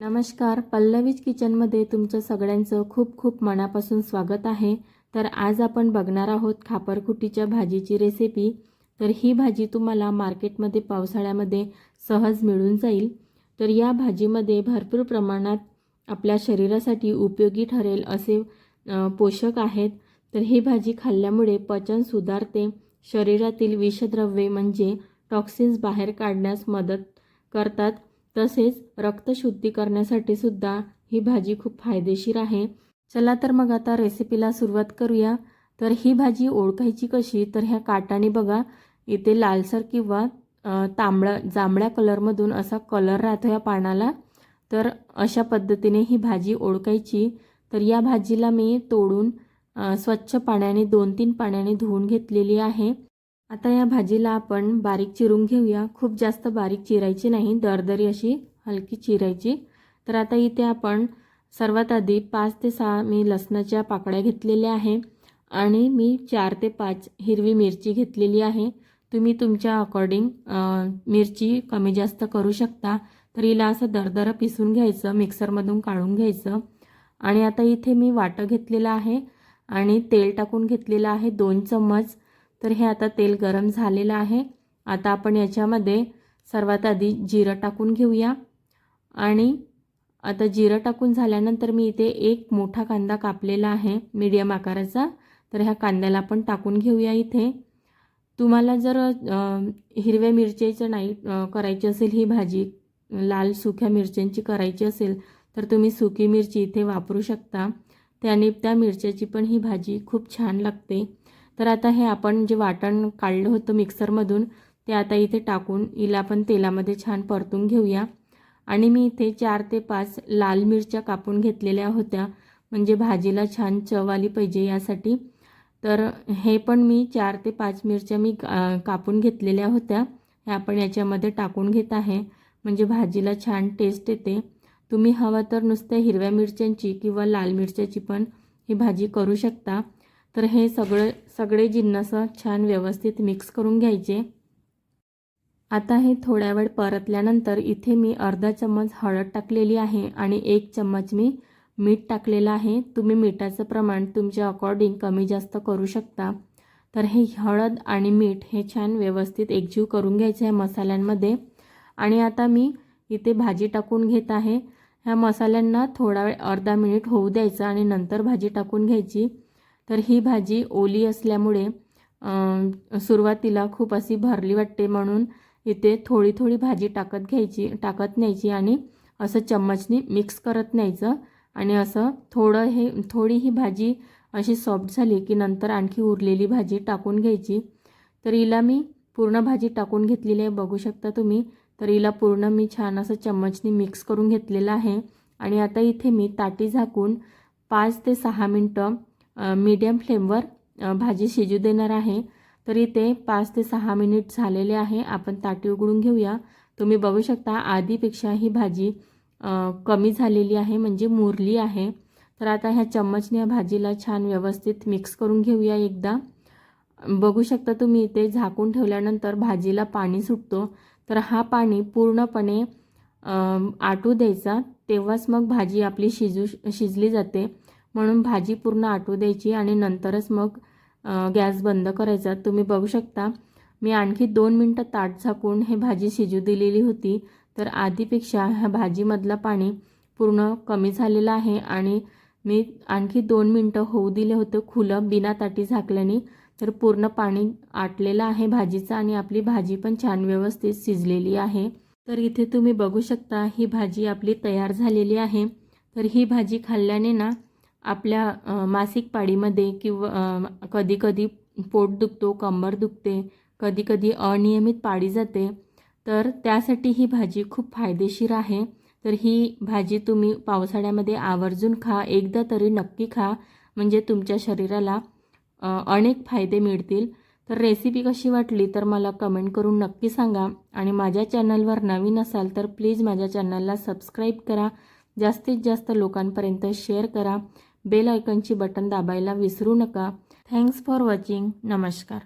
नमस्कार पल्लवीज किचनमध्ये तुमचं सगळ्यांचं खूप खूप मनापासून स्वागत आहे. तर आज आपण बघणार आहोत खापरखुटीच्या भाजीची रेसिपी. तर ही भाजी तुम्हाला मार्केटमध्ये पावसाळ्यामध्ये सहज मिळून जाईल. तर या भाजीमध्ये भरपूर प्रमाणात आपल्या शरीरासाठी उपयोगी ठरेल असे पोषक आहेत. तर ही भाजी खाल्ल्यामुळे पचन सुधारते. शरीरातील विषद्रव्ये म्हणजे टॉक्सिन्स बाहेर काढण्यास मदत करतात. तसेच रक्तशुद्धी करण्यासाठी सुद्धा ही भाजी खूप फायदेशीर आहे. चला तर मग आता रेसिपीला सुरुवात करूया. तर ही भाजी ओळखायची कशी? तर ह्या काटाने बघा. इथे लालसर किंवा अ, तांबडा जांभळ्या कलरमधून असा कलर राहतो या पानाला. तर अशा पद्धतीने ही भाजी ओळखायची. तर या भाजीला मी तोडून स्वच्छ पाण्याने दोन तीन पाण्याने धुवून घेतलेली आहे. आता या भाजीला आपण बारीक चिरून घेऊया. खूप जास्त बारीक चिरायची नाही दरदरी अशी हलकी चिरायची. तर आता इथे आपण सर्वात आधी पाच ते सहा मी लसणाच्या पाकळ्या घेतलेल्या आहे आणि मी चार ते पाच हिरवी मिरची घेतलेली आहे. तुम्ही तुमच्या अकॉर्डिंग मिरची कमी जास्त करू शकता. तर हिला असं दरदरं पिसून घ्यायचं मिक्सरमधून काढून घ्यायचं. आणि आता इथे मी वाटं घेतलेलं आहे आणि तेल टाकून घेतलेलं आहे दोन चम्मच. तर हे आता तेल गरम झालेलं आहे. आता आपण याच्यामध्ये सर्वात आधी जिरं टाकून घेऊया. आणि आता जिरं टाकून झाल्यानंतर मी इथे एक मोठा कांदा कापलेला आहे मीडियम आकाराचा. तर ह्या कांद्याला आपण टाकून घेऊया इथे. तुम्हाला जर हिरव्या मिरचीचं नाही करायची असेल ही भाजी लाल सुक्या मिरच्यांची करायची असेल तर तुम्ही सुकी मिरची इथे वापरू शकता. त्याने त्या मिरच्याची पण ही भाजी खूप छान लागते. तर आता हे आपण जे वाटण काढलं होतं मिक्सरमधून ते आता इथे टाकून हिला आपण तेलामध्ये छान परतून घेऊया. आणि मी इथे चार ते पाच लाल मिरच्या कापून घेतलेल्या होत्या म्हणजे भाजीला छान चव आली पाहिजे यासाठी. तर हे पण मी चार ते पाच मिरच्या मी कापून घेतलेल्या होत्या. हे आपण याच्यामध्ये टाकून घेत आहे म्हणजे भाजीला छान टेस्ट येते. तुम्ही हवं तर नुसत्या हिरव्या मिरच्यांची किंवा लाल मिरच्याची पण ही भाजी करू शकता. तर हे सगळं सगळे जिन्नस छान व्यवस्थित मिक्स करून घ्यायचे. आता हे थोड्या वेळ परतल्यानंतर इथे मी अर्धा चम्मच हळद टाकलेली आहे आणि एक चम्मच मी मीठ टाकलेलं आहे. तुम्ही मिठाचं प्रमाण तुमच्या अकॉर्डिंग कमी जास्त करू शकता. तर हे हळद आणि मीठ हे छान व्यवस्थित एकजीव करून घ्यायचे आहे मसाल्यांमध्ये. आणि आता मी इथे भाजी टाकून घेत आहे. ह्या मसाल्यांना थोडा वेळ अर्धा मिनिट होऊ द्यायचं आणि नंतर भाजी टाकून घ्यायची. तर ही भाजी ओली असल्यामुळे सुरुवातीला खूप अशी भरली वाटते म्हणून इथे थोडी थोडी भाजी टाकत घ्यायची टाकत न्यायची आणि असं चम्मचनी मिक्स करत न्यायचं आणि असं थोडं हे थोडी ही भाजी अशी सॉफ्ट झाली की नंतर आणखी उरलेली भाजी टाकून घ्यायची. तर हिला मी पूर्ण भाजी टाकून घेतलेली आहे बघू शकता तुम्ही. तर हिला पूर्ण मी छान असं चम्मचनी मिक्स करून घेतलेलं आहे. आणि आता इथे मी ताटी झाकून पाच ते सहा मिनटं मीडियम फ्लेमवर भाजी शिजू देणार आहे. तर इथे पाच ते सहा मिनिट झालेले आहे. आपण ताटी उघडून घेऊया. तुम्ही बघू शकता आधीपेक्षा ही भाजी कमी झालेली आहे म्हणजे मुरली आहे. तर आता ह्या चम्मचने या भाजीला छान व्यवस्थित मिक्स करून घेऊया एकदा. बघू शकता तुम्ही इथे झाकून ठेवल्यानंतर भाजीला पाणी सुटतो. तर हा पाणी पूर्णपणे आटू द्यायचा. तेव्हाच मग भाजी आपली शिजू शिजली जाते. म्हणून भाजी पूर्ण आटू द्यायची आणि नंतरच मग गॅस बंद करायचा. तुम्ही बघू शकता मी आणखी दोन मिनटं ताट झाकून हे भाजी शिजू दिलेली होती. तर आधीपेक्षा ह्या भाजीमधलं पाणी पूर्ण कमी झालेलं आहे आणि मी आणखी दोन मिनटं होऊ दिले होतं खुलं बिना ताटी झाकल्याने. तर पूर्ण पाणी आटलेलं आहे भाजीचं आणि आपली भाजी पण छान व्यवस्थित शिजलेली आहे. तर इथे तुम्ही बघू शकता ही भाजी आपली तयार झालेली आहे. तर ही भाजी खाल्ल्याने ना आपल्या मासिक पाळीमध्ये किंवा कधीकधी पोट दुखतो कंबर दुखते कधीकधी अनियमित पाळी जाते तर त्यासाठी ही भाजी खूप फायदेशीर आहे. तर ही भाजी तुम्ही पावसाळ्यामध्ये आवर्जून खा एकदा तरी नक्की खा म्हणजे तुमच्या शरीराला अनेक फायदे मिळतील. तर रेसिपी कशी वाटली तर मला कमेंट करून नक्की सांगा. आणि माझ्या चॅनलवर नवीन असाल तर प्लीज माझ्या चॅनलला सबस्क्राईब करा. जास्तीत जास्त लोकांपर्यंत शेअर करा. बेल आयकनची बटन दाबायला विसरू नका. थँक्स फॉर वॉचिंग नमस्कार.